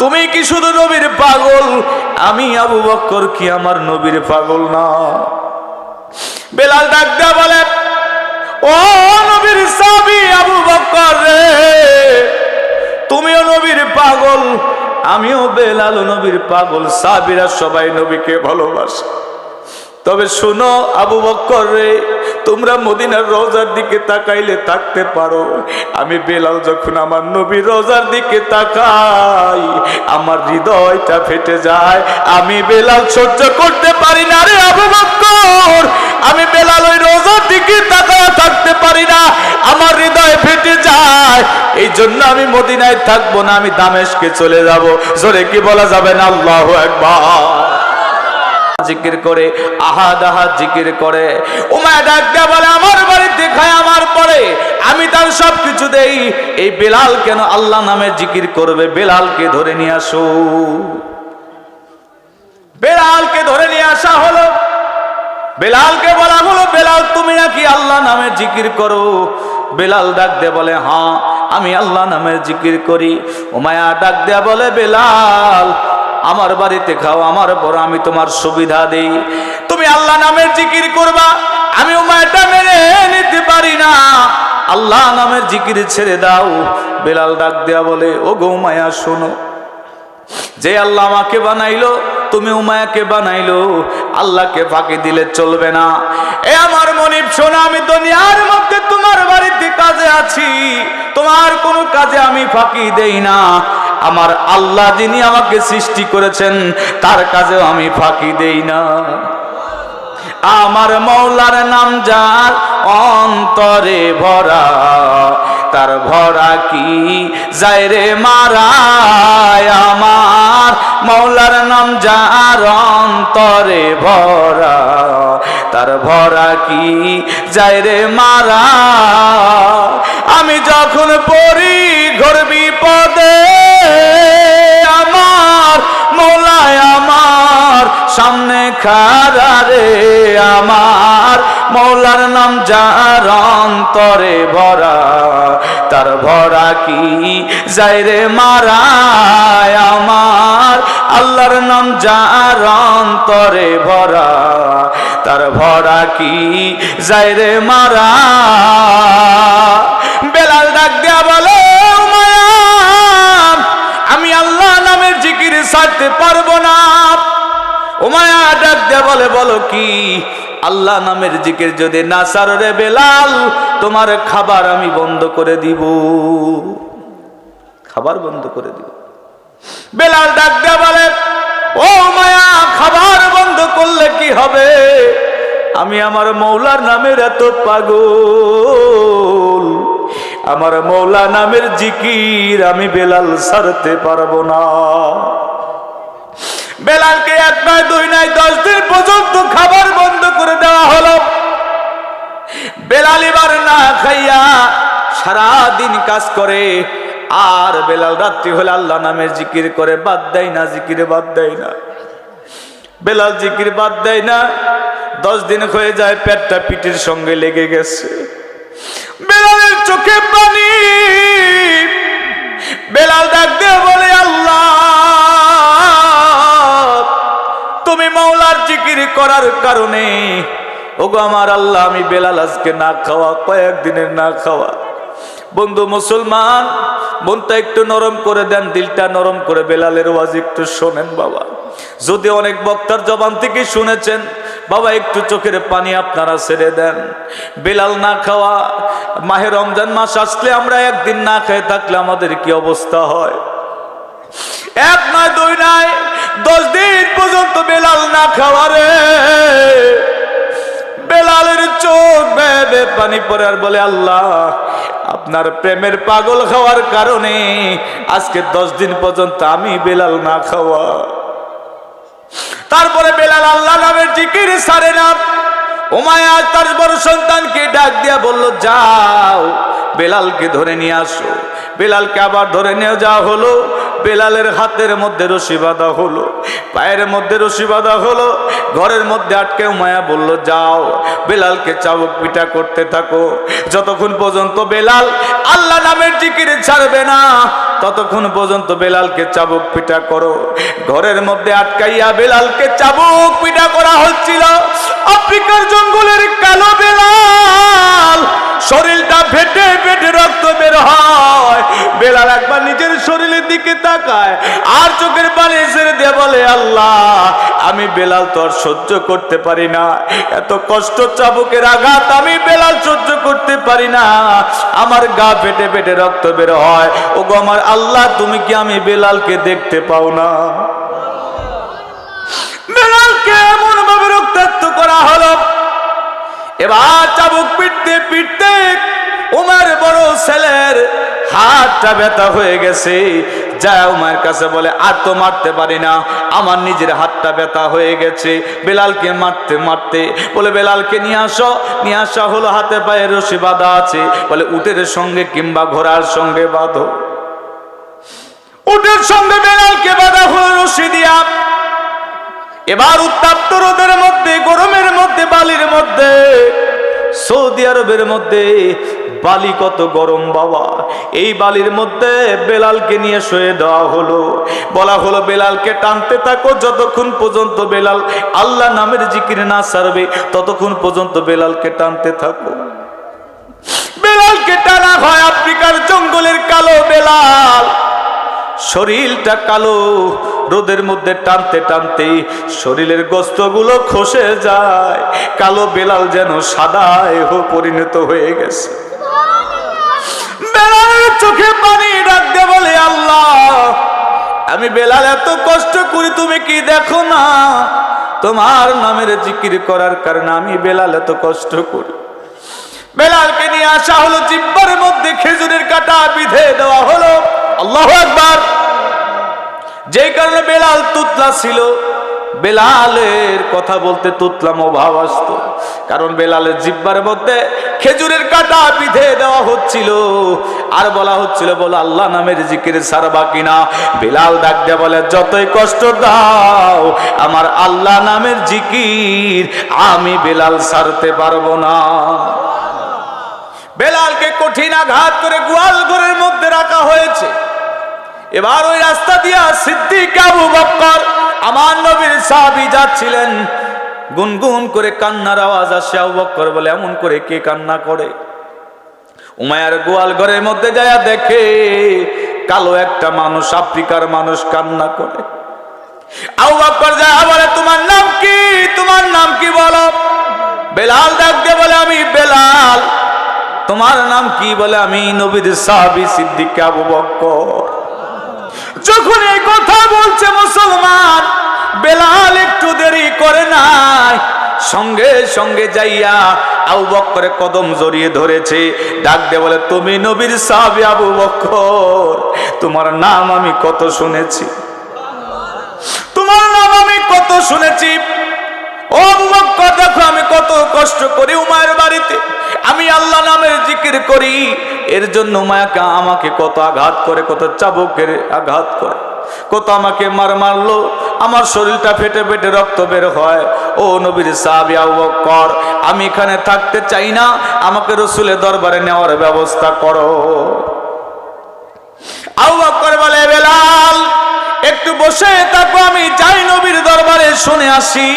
তুমি কি শুধু নবীর পাগল? আমি আবু বক্কর কি আমার নবীর পাগল না? বেলাল ডাক বলে, ও নবীর সাবি আবু বক্কর রে, তুমিও নবীর পাগল, আমিও বেলাল নবীর পাগল সাবিরা সবাই নবীকে ভালোবাসে। তবে শুনো আবু বক্কর রে তোমরা মদিনার রোজার দিকে তাকাইলে তাকতে পারো। আমি বেলাল যখন আমার নবী রোজার দিকে তাকাই, আমার হৃদয়টা ফেটে যায়। আমি বেলাল সহ্য করতে পারি না রে আবু বক্কর। আমি বেলাল ওই রোজার দিকে তাকায় থাকতে পারি না, আমার হৃদয় ফেটে যায়। এই জন্য আমি মদিনায় থাকব না, আমি দামেশকে চলে যাব। জোরে কি বলা যাবে না? আল্লাহ একবার জিকির করে, আহাদ আহাদ জিকির করে। উমায় ডাক বলে, আমার বাড়িতে খায়, আমার পরে। আমি তার সব কিছু দেই। এই বেলাল কেন আল্লাহ নামে জিকির করবে? বেলালকে ধরে নিয়ে আসো। বেলালকে ধরে নিয়ে আসা হলো। বেলালকে বলা হলো, বেলাল, তুমি নাকি আল্লাহ নামে জিকির করো? বেলাল ডাক দে বলে হ্যাঁ আমি আল্লাহ নামে জিকির করি। ওমায়া ডাক দেয়া বলে, বেলাল আমার বাড়িতে খাও, আমার পর আমি তোমার সুবিধা দিই। তুমি আল্লাহ নামের জিকির করবা, আমি উমায়টা মেনে নিতে পারি না। আল্লাহ নামের জিকির ছেড়ে দাও, বেলাল ডাক দেয়া বলে ও গৌমায়া শোনো, যে আল্লাহ আমাকে বানাইলো তুমি উমায়াকে বানাইলো, আল্লাহকে ফাঁকি দিলে চলবে না। এ আমার মনিব, শোনা, আমি দুনিয়ার মধ্যে তোমার বাড়িতে কাজে আছি। তোমার কোনো কাজে আমি ফাঁকি দেই না। আমার আল্লাহ যিনি আমাকে সৃষ্টি করেছেন, তার কাজেও আমি ফাঁকি দেই না। আমার মৌলার নাম যার অন্তরে ভরা, তার ভরা কি? যায় রে আমার মৌলার নাম যার অন্তরে ভরা, তার ভরা কি যায় রে মারা? আমি যখন পড়ি ঘর বিপদে, আমার মৌলায় আমার সামনে খারা রে, আমার মৌলার নাম যার অন্তরে ভরা, তার ভরা কি যায় রে মারায় আমার আল্লাহর নাম যার অন্তরে ভরা, তার ভরা কি? যায় রে মারা। বেলাল ডাক দেয়া বলে আমি আল্লাহ নামের জিকির ছাড়তে পারব না। ওমায়া ডাক দেয়া বলে, বলো কি? আল্লাহ নামের জিকির যদি না সার রে বেলাল, তোমার খাবার আমি বন্ধ করে দিব। খাবার বন্ধ করে দিব। বেলাল ডাক দেয়া বলে, ও মায়া, খাবার বন্ধ করলে কি হবে? আমি আমার মৌলার নামের এত পাগল। আমার মৌলা নামের জিকির আমি বেলাল সারতে পারব না। বেলালকে এক নয়, দুই নয়, দশ দিন পর্যন্ত খাবার বন্ধ করে দেওয়া হলো। বেলাল এবার না খাইয়া সারা দিন কাজ করে আর বেলাল রাত্রি হলে আল্লাহ নামের জিকির করে, বাদ দেয় না, জিকিরে বাদ দেয় না। বেলাল জিকির বাদ দেয় না, দশ দিন হয়ে যায়, পেটটা পিঠের সঙ্গে লেগে গেছে। বেলালের চোখে পানি, বেলাল ডাক বলে, আল্লাহ, তুমি মাওলার জিকির করার কারণে, ওগো আমার আল্লাহ, আমি বেলাল আজকে না খাওয়া কয়েকদিনের না খাওয়া বন্ধু মুসলমান, মনটা একটু নরম করে দেন, দিলটা নরম করে, বেলালের ওয়াজ একটু শোনেন বাবা। যদি অনেক বক্তার জবান থেকে শুনেছেন, বাবা একটু চোখের পানি আপনারা ছেড়ে দেন। বেলাল না খাওয়া, মাহে রমজান মাস আসলে আমরা একদিন না খেয়ে থাকলে আমাদের কি অবস্থা হয়? এক নয়, দুই নয়, দশ দিন পর্যন্ত বেলাল না খাওয়ারে বেলালের চোখ বেবে পানি পরে আর বলে, আল্লাহ, আপনার প্রেমের পাগল খাওয়ার কারণে আজকে দশ দিন পর্যন্ত আমি বেলাল না খাওয়া। তারপরে বেলাল আল্লাহ নামের জিকির সারে না। ওমায়া তার বড় সন্তানকে ডাক দিয়া বলল, যাও, বেলালকে ধরে নিয়ে আসো। বেলালকে আবার ধরে নিয়ে যাওয়া হলো। বেলালের হাতের মধ্যে রশি বাঁধা হলো, পায়ের মধ্যে রশি বাঁধা হলো। ঘরের মধ্যে আটকে মায়া বলল, যাও, বেলালকে চাবুক পিটা করতে থাকো। যতক্ষণ পর্যন্ত বেলাল আল্লাহ নামের জিকির ছাড়বে না, ততক্ষণ পর্যন্ত বেলালকে চাবুক পিটা করো। ঘরের মধ্যে আটকাইয়া বেলালকে চাবুক পিটা করা হচ্ছিল। আফ্রিকার জঙ্গলের কালো বেলাল। শরীরটা ফেটে ফেটে রক্ত বের হয়। বেলাল একবার নিজের শরীরের দিকে তাকায়, আর চোখের পানি ছেড়ে দিয়ে বলে, আল্লাহ, আমি বেলাল তো আর সহ্য করতে পারি না। এত কষ্ট, চাবুকের আঘাত, আমি বেলাল সহ্য করতে পারি না। আমার গা ফেটে ফেটে রক্ত বের হয়। ও গো আমার আল্লাহ, তুমি কি আমি বেলালকে দেখতে পাও না? বেলালকে এমন রক্তাক্ত করা হলো। এবার চাবুক পিটতে পিটতে উমার বড় ছেলের হাতটা ব্যথা হয়ে গেছে। যা উমার কাছে বলে, আর তো মারতে পারি না, আমার নিজের হাতটা ব্যথা হয়ে গেছে। বেলালকে মারতে মারতে বলে, বেলালকে নিয়ে আসো, নিয়ে আসা হলো, হাতে পায়ে রশি বাঁধা আছে। বলে, উটের সঙ্গে কিংবা ঘোড়ার সঙ্গে বাঁধো। উটের সঙ্গে বেলালকে বাঁধা হলো রশি দিয়া। এবার উত্তাপ্ত রোদের মধ্যে, গরমের মধ্যে, বালির মধ্যে, সৌদি আরবের মধ্যে বালি কত গরম বাবা। এই বালির মধ্যে বেলালকে নিয়ে শুয়ে দেওয়া হলো। বলা হলো, বেলালকে টানতে থাকো, যতক্ষণ পর্যন্ত বেলাল আল্লাহ নামের জিকির না সারবে, ততক্ষণ পর্যন্ত বেলালকে টানতে থাকো। বেলালকে টানা হয় আফ্রিকার জঙ্গলের কালো বেলাল। শরীরটা কালো, রোদের মধ্যে টানতে টানতে শরীরের গোস্তগুলো খসে যায়। কালো বেলাল যেন সাদায় পরিণত হয়ে গেছে। চোখে পানি ডাকতে বলে, আল্লাহ, আমি বেলাল, এত কষ্ট করি তুমি কি দেখো না? তোমার নামের জিকির করার কারণে আমি বেলাল এত কষ্ট করি। বেলালকে নিয়ে আসা হলো জিব্বার মধ্যে খেজুরের কাটা, বিধে দেওয়া হলো। আল্লাহ একবার যেই কারণে বেলাল তুতলা ছিল, বেলালের কথা বলতে তুতলাম অভাব আসতো। কারণ বেলালের জিব্বার মধ্যে খেজুরের কাটা বিধে দেওয়া হচ্ছিল। আর বলা হচ্ছিল, বলে, আল্লাহ নামের জিকির সারবা কিনা? বেলাল ডাক দিয়ে বলে, যতই কষ্ট দাও, আমার আল্লাহ নামের জিকির আমি বেলাল সারতে পারব না। বেলালকে কঠিন আঘাত করে গোয়াল ঘরের মধ্যে রাখা হয়েছে। এবার ওই রাস্তা দিয়া সিদ্দিক আবু বক্কর, আমার নবীর সাহাবী যাচ্ছিলেন। গুনগুন করে কান্নার আওয়াজ আসে আবু বক্কর বলে, এমন করে কে কান্না করে? উমায়ার গোয়াল ঘরের মধ্যে যায় দেখে, কালো একটা মানুষ, আফ্রিকার মানুষ কান্না করে। আবু বক্কর যায় বলে, তোমার নাম কি? তোমার নাম কি বলো? বেলাল ডাক দিয়ে বলে, আমি বেলাল। তোমার নাম কি? বলে, আমি নবীর সাহাবি সিদ্দিক আবু বক্কর। যখন এই কথা বলছে মুসলমান বেলাল একটু দেরি করে নাই। সঙ্গে সঙ্গে যাইয়া আবু বক্করে কদম জড়িয়ে ধরেছে। ডাক দে বলে তুমি নবীর সাহাবি আবু বক্কর তোমার নাম আমি কত শুনেছি? তোমার নাম আমি কত শুনেছি? ও বক্কর দেখো আমি কত কষ্ট করি উমায়ের বাড়িতে। আমি আল্লাহ নামের জিকির করি। এর জন্য উমায়াকে আমাকে কত আঘাত করে, কত চাবুকের আঘাত করে। কত আমাকে মার মারলো। আমার শরীরটা ফেটে ফেটে রক্ত বের হয়। ও নবীর সাহাবি আবু বক্কর, আমি এখানে থাকতে চাই না। আমাকে রসুলের দরবারে নেওয়ার ব্যবস্থা করো। আবু বক্কর বলে, বেলাল, একটু বসে থাকো, আমি যাই নবীর দরবারে শুনে আসি।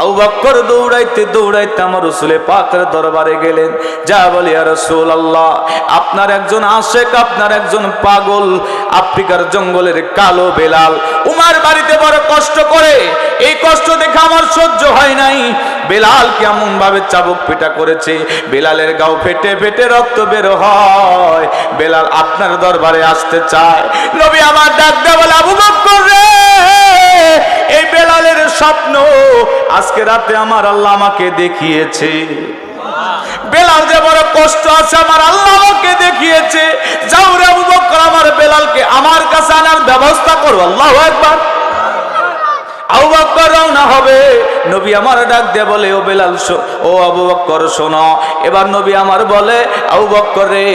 আবু বক্কর দৌড়াইতে দৌড়াইতে আমার রসুলে পাকের দরবারে গেলেন। যা বলি আর রসুল আল্লাহ আপনার একজন আশেক, আপনার একজন পাগল, আফ্রিকার জঙ্গলের কালো বেলাল। উমার বাড়িতে বড় কষ্ট করে, এই কষ্ট দেখে আমার সহ্য হয় নাই। বেলাল কেমন ভাবে চাবুক পিটা করেছে, বেলালের গাও ফেটে ফেটে রক্ত বের হয়। বেলাল আপনার দরবারে আসতে চায়। নবী আমার ডাক দেয়া বলে, আবু বক্কর রে! এই বেলালের স্বপ্ন। আজকে রাতে আমার আল্লাহ আমাকে দেখিয়েছে। বেলাল যে বড় কষ্ট আছে, আমার আল্লাহ আমাকে দেখিয়েছে। যাও রে আমার বেলালকে আমার কাছে আনার ব্যবস্থা করো, আল্লাহ একবার আবু বক্কর রওনা হবে। নবী আমার ডাক বলে, ও বেলাল ও শোনো। এবার নবী আমার বলে রে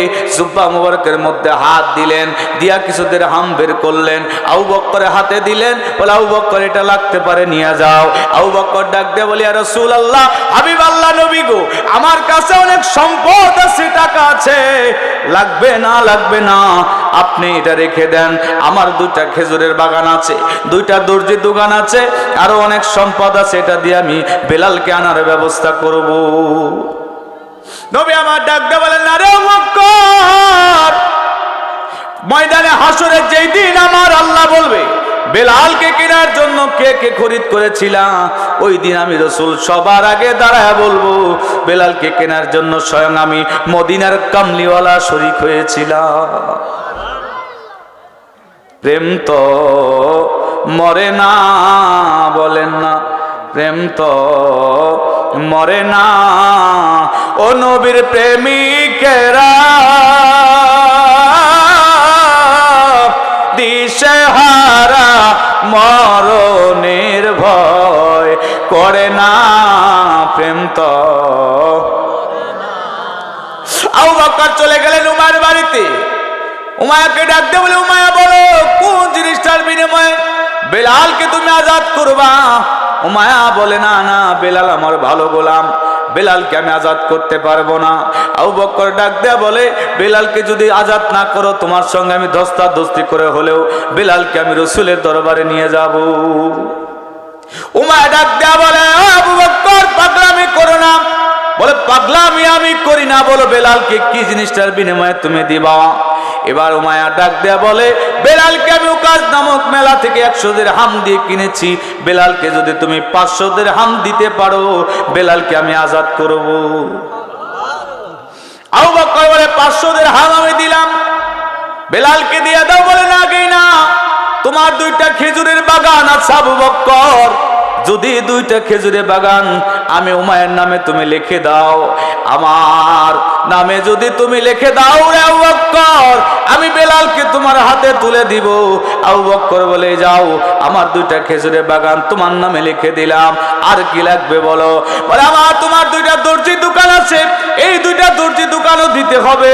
মধ্যে হাত দিলেন, দিয়া কিছুদের হাম বের করলেন। হাতে দিলেন, বলে এটা লাগতে পারে, নিয়ে যাও। আবু বক্কর ডাক দিয়ে বলি রসুল আল্লাহ হাবিব আল্লাহ নবী গো, আমার কাছে অনেক সম্পদ আছে, টাকা আছে। লাগবে না লাগবে না, আপনি এটা রেখে দেন। আমার দুইটা খেজুরের বাগান আছে, দুইটা দর্জি দোকান আছে আরও অনেক সম্পদ আছে, এটা দিয়ে আমি বেলালকে আনার ব্যবস্থা করব। নবী আমার ডাক দিয়ে বলেন না ময়দানে হাসরের যেই দিন আমার আল্লাহ বলবে, বেলালকে কেনার জন্য কে কে খরিদ করেছিলাম ওই দিন আমি রসুল সবার আগে দাঁড়ায় বলব, বেলালকে কেনার জন্য স্বয়ং আমি মদিনার কামলিওয়ালা শরিক হয়েছিলাম। প্রেম তো মরে না বলেন না। প্রেম তো মরে না। ও নবীর প্রেমিকেরা দিশেহারা মরণের ভয় করে না। প্রেম তো চলে গেলেন উমার বাড়িতে। উমায়াকে ডাকতে বলে, উমায়া, বলো, কোন জিনিসটার বিনিময়ে বেলালকে তুমি আজাদ করবা? উমায়া বলে, না না, বেলাল আমার ভালো গোলাম। বেলালকে আমি আজাদ করতে পারব না। আবু বক্কর ডাক দেয়া বলে, বেলালকে যদি আজাদ না করো, তোমার সঙ্গে আমি ধস্তা ধস্তি করে হলেও বেলালকে আমি রসুলের দরবারে নিয়ে যাব। উমায়া ডাক দেয়া বলে "ও আবু বক্কর, পাগলামি করো না। বলে, পাগলামি আমি করি না। বলো, বেলালকে কি জিনিসটার বিনিময়ে তুমি দিবা? এবার উমায়া ডাক দেয়া বলে, বেলালকে আমি উকাজ নামক মেলা থেকে একশো দের হাম দিয়ে কিনেছি। বেলালকে যদি তুমি পাঁচশো দের হাম দিতে পারো, বেলালকে আমি আজাদ করব। আবু বকর বলে, পাঁচশো দের হাম আমি দিলাম। বেলালকে দিয়ে দাও বলে, না না। তোমার দুইটা খেজুরের বাগান আছে আবু বক্কর যদি দুইটা খেজুরের বাগান আমি উমায়ের নামে তুমি লিখে দাও, আমার নামে যদি তুমি লিখে দাও রে আবু বক্কর, আমি বেলালকে তোমার হাতে তুলে দিব। আবু বক্কর বলে, যাও, আমার দুইটা খেজুরের বাগান তোমার নামে লিখে দিলাম। আর কি লাগবে বলো? বলে, আমার তোমার দুইটা দর্জি দোকান আছে, এই দুইটা দর্জি দোকানও দিতে হবে।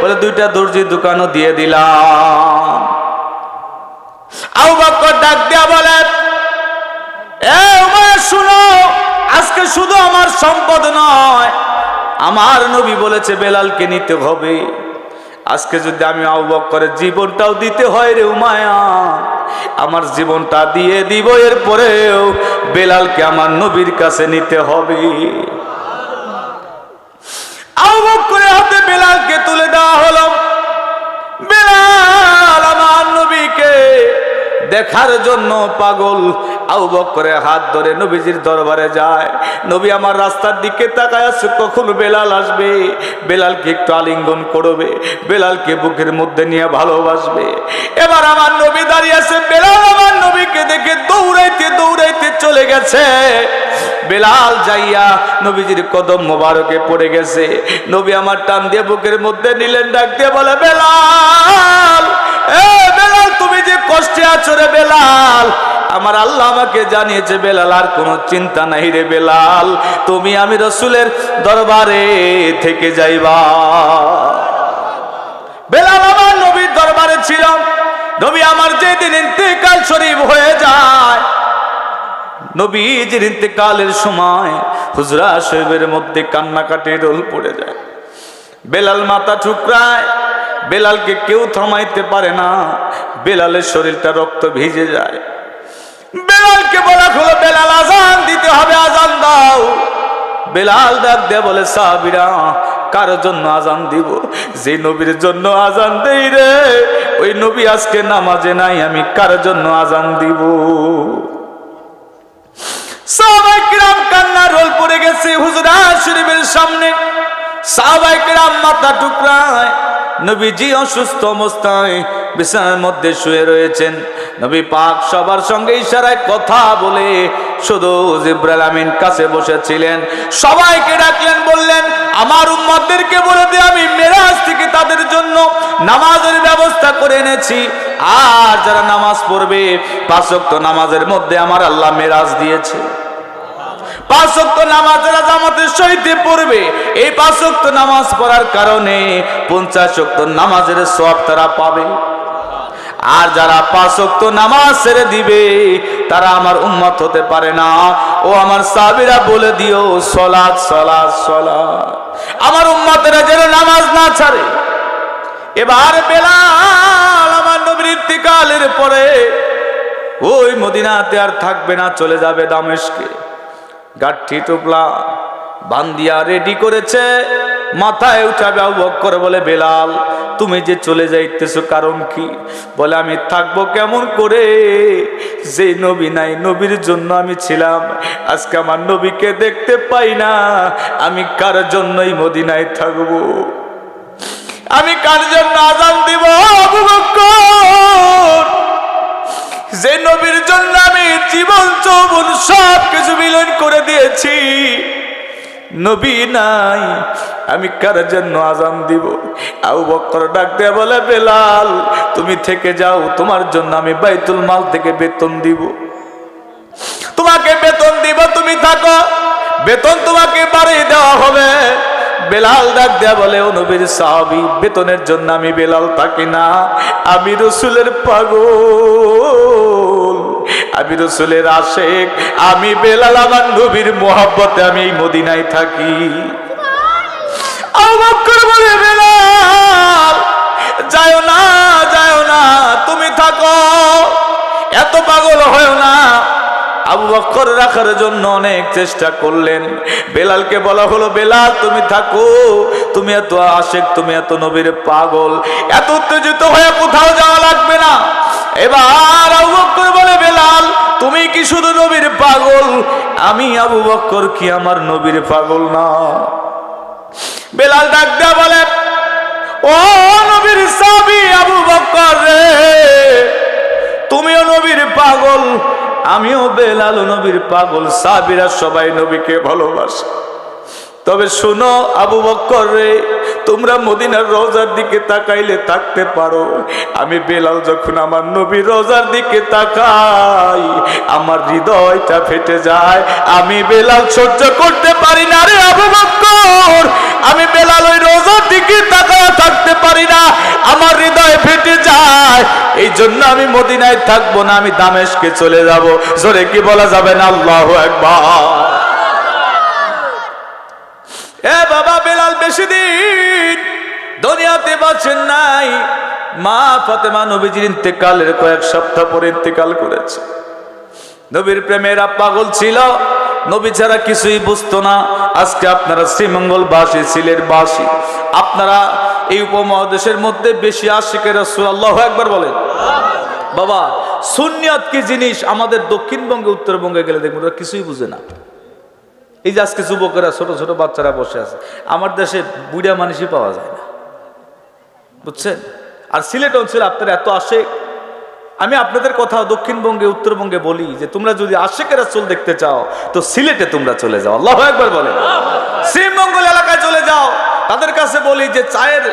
বলে, দুইটা দর্জি দোকানও দিয়ে দিলাম। আবু বক্কর ডাক দিয়া বলে শুনো, আজকে শুধু আমার সম্পদ নয়, আমার নবী বলেছে বেলালকে নিতে হবে। আজকে যদি আমি আবু বক্করের জীবনটাও দিতে হয় রে উমায়া, আমার জীবনটা দিয়ে দিব, এরপরেও বেলালকে আমার নবীর কাছে নিতে হবে। আবু করে হাতে বেলালকে তুলে দেওয়া হলো। বেলাল আমার নবীকে দেখার জন্য পাগল আবু করে হাত ধরে নবীজির দরবারে যায়। নবী আমার রাস্তার দিকে তাকায় আছে কখন বেলাল আসবে। বেলালকে একটু আলিঙ্গন করবে, বেলালকে বুকের মধ্যে নিয়ে ভালোবাসবে। এবার আমার নবী দাঁড়িয়ে আছে, বেলাল আমার নবীকে দেখে দৌড়াইতে দৌড়াইতে চলে গেছে। বেলাল যাইয়া নবীজির কদম মোবারকে পড়ে গেছে। নবী আমার টান দিয়ে বুকের মধ্যে নিলেন, ডাক দিয়ে বলে, বেলাল, এ বেলাল, তুমি যে কষ্টে আছো রে বেলাল আমার আল্লাহ আমাকে জানিয়েছে, বেলাল, আর কোনো চিন্তা নাই রে বেলাল। তুমি আমি রসুলের দরবারে থেকে যাইবা। বেলাল, আমার নবীর দরবারে ছিল। নবী আমার যেদিন ইন্তেকাল শরীফ হয়ে যায় নবীজির ইন্তেকালের সময় হুজরা শৈবের মধ্যে কান্নাকাটি রোল পড়ে যায়। বেলাল মাথা ঠুকরায়, বেলালকে কেউ থামাইতে পারে না। বেলালের শরীরটা রক্ত ভিজে যায়। বেলালকে বলা হলো, বেলাল আজান দিতে হবে, আজান দাও। বেলাল ডাক দিয়ে বলে, সাহাবিরা, কার জন্য আজান দিব? যে নবীর জন্য আজান দেই রে, ওই নবী আজকে নামাজে নাই, আমি কার জন্য আজান দিব? সাহাবাই কিরাম কান্না রোল পড়ে গেছে হুজুরা শরীফের সামনে। সাহাবাই কিরাম মাথা টুকরায়, নবীজি অসুস্থ অবস্থায় বিছানার মধ্যে শুয়ে রয়েছেন। নবী পাক সবার সঙ্গে ইশারায় কথা বলে শুধু কাছে বসেছিলেন। সবাইকে ডাকলেন, বললেন, আমার উম্মতদেরকে বলে দিয়ে আমি মেরাজ থেকে তাদের জন্য নামাজের ব্যবস্থা করে এনেছি। আর যারা নামাজ পড়বে, পাঁচ নামাজের মধ্যে আমার আল্লাহ মেরাজ দিয়েছে। পাঁচ ওয়াক্ত নামাজ পড়বে। এই নামাজ পড়ার কারণে পঞ্চাশ নামাজের সব তারা পাবে। আর যারা নামাজ ছেড়ে দিবে, তারা আমার হতে পারে না। ও আমার সাবিরা বলে দিও, সলাৎ সলাৎ আমার যেন নামাজ না ছাড়ে। এবার বেলাল আমার পরে ওই মদিনাতে আর থাকবে না, চলে যাবে দামেশকে। গাঠি টুপলা বান্দিয়া রেডি করেছে। মাথায় উঠাবে বক্কর বলে, বেলাল, তুমি যে চলে যাইতেছো কারণ কি? বলে, আমি থাকব কেমন করে? যে নবী নাই, নবীর জন্য আমি ছিলাম। আজকে আমার নবীকে দেখতে পাই না। আমি কার জন্যই মদিনায় থাকব? আমি কার জন্য আজান দিব যে নবীর জন্য জীবন যৌবন সব কিছু মিলন করে দিয়েছি। নবী নাই, আমি কার জন্য আজান দিব? আবু বক্কর ডাক দিয়ে বলে, বেলাল, তুমি থেকে যাও, তোমার জন্য আমি বাইতুল মাল থেকে বেতন দিব। তোমাকে বেতন দিব, তুমি থাকো। বেতন তোমাকে বাড়িয়ে দেওয়া হবে। বেলাল ডাক দেয়া বলে, ও নবীর সাহাবি, বেতনের জন্য আমি বেলাল থাকি না, আমি রসুলের পাগল। আমি রসুলের আশেক, আমি বেলাল নবীর মোহাব্বতে আমি এই মদিনায় থাকি। বলে, বেলাল যাও না যাও না, তুমি থাকো। এত পাগল হয় না। আবু বক্কর রাখার জন্য অনেক চেষ্টা করলেন। বেলালকে বলা হলো, বেলাল, তুমি থাকো। তুমি এত আশেক, তুমি এত নবীর পাগল। এত উত্তেজিত হয়ে কোথাও যাওয়া লাগবে না। এবার আবু বক্কর বলে, বেলাল, তুমি কি শুধু নবীর পাগল? আমি আবু বক্কর কি আমার নবীর পাগল না? বেলাল ডাক দেয়া বলে, ও নবীর সাবি আবু বক্কর রে, তুমিও নবীর পাগল, আমিও বেলাল নবীর পাগল সাবিরা সবাই নবীকে ভালোবাসে। তবে শোনো আবু বক্কর রে তোমরা মদিনার রোজার দিকে তাকাইলে থাকতে পারো। আমি বেলাল যখন আমার নবী রোজার দিকে তাকাই, আমার হৃদয়টা ফেটে যায়। আমি বেলাল সহ্য করতে পারি না রে আবু বক্কর। আমি বেলাল ওই রোজার দিকে তাকায় থাকতে পারি না, আমার হৃদয় ফেটে যায়। এই জন্য আমি মদিনায় থাকব না, আমি দামেশকে চলে যাব। জোরে কি বলা যাবে না? আল্লাহ একবার এ বাবা বেলাল, বেশি দিন দুনিয়াতে বাঁচেন নাই। মা ফাতেমা নবীজির ইন্তেকালের কয়েক সপ্তাহ পরে ইন্তেকাল করেছে। নবীর প্রেমেরা পাগল ছিল। নবী ছাড়া কিছুই বুঝতো না। আজকে আপনারা শ্রীমঙ্গল বাসী সিলের বাসী আপনারা এই উপমহাদেশের মধ্যে বেশি আশিকের আল্লাহ একবার বলেন। বাবা সুনিয়ত কি জিনিস? আমাদের দক্ষিণবঙ্গে, উত্তরবঙ্গে গেলে দেখবেন ওরা কিছুই বুঝে না। এই যে আজকে যুবকেরা, ছোট ছোট বাচ্চারা বসে আছে, আমার দেশে বুড়া মানুষই পাওয়া যায় না। বুঝছেন? আর সিলেট অঞ্চলে আপনারা এত আসে আমি আপনাদের কথা দক্ষিণবঙ্গে, উত্তরবঙ্গে বলি যে, তোমরা যদি আশেকের চুল দেখতে চাও, তো সিলেটে তোমরা চলে যাও। আল্লাহ একবার বলে শ্রীমঙ্গল এলাকায় চলে যাও। তাদের কাছে বলি যে, চায়ের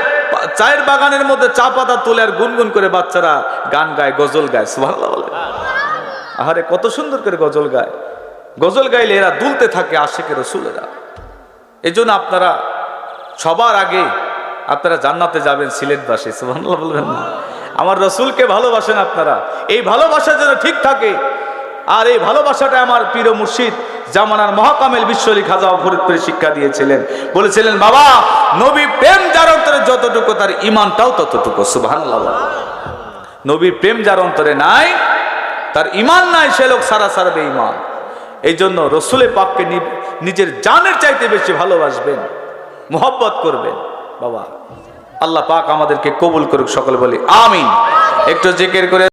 চায়ের বাগানের মধ্যে চা পাতা তুলে আর গুনগুন করে বাচ্চারা গান গায়, গজল গায়। সুবহানাল্লাহ বলে আহারে, কত সুন্দর করে গজল গায়। গজল গাইলে এরা দুলতে থাকে আশেকে রসুলেরা। এই জন্য আপনারা সবার আগে আপনারা জান্নাতে যাবেন সিলেটবাসী সুবহানাল্লাহ বলবেন না। আমার রসুলকে ভালোবাসেন আপনারা। এই ভালোবাসা যেন ঠিক থাকে। আর এই ভালোবাসাটা আমার প্রিয় মুর্শিদ জামানার মহাকামেল বিশ্বলী খাজা ফরিদপুরে শিক্ষা দিয়েছিলেন। বলেছিলেন, বাবা, নবী প্রেম যার অন্তরে যতটুকু তার ইমানটাও ততটুকু। সুবহানাল্লাহ নবীর প্রেম যার অন্তরে নাই, তার ইমান নাই, সে লোক সারা সারা ইমান। এই জন্য রসুলের পাককে নিজের জানের চাইতে বেশি ভালোবাসবেন, মোহব্বত করবেন। বাবা, আল্লাহ পাক আমাদেরকে কবুল করুক, সকলে বলি আমি একটু জিকির করে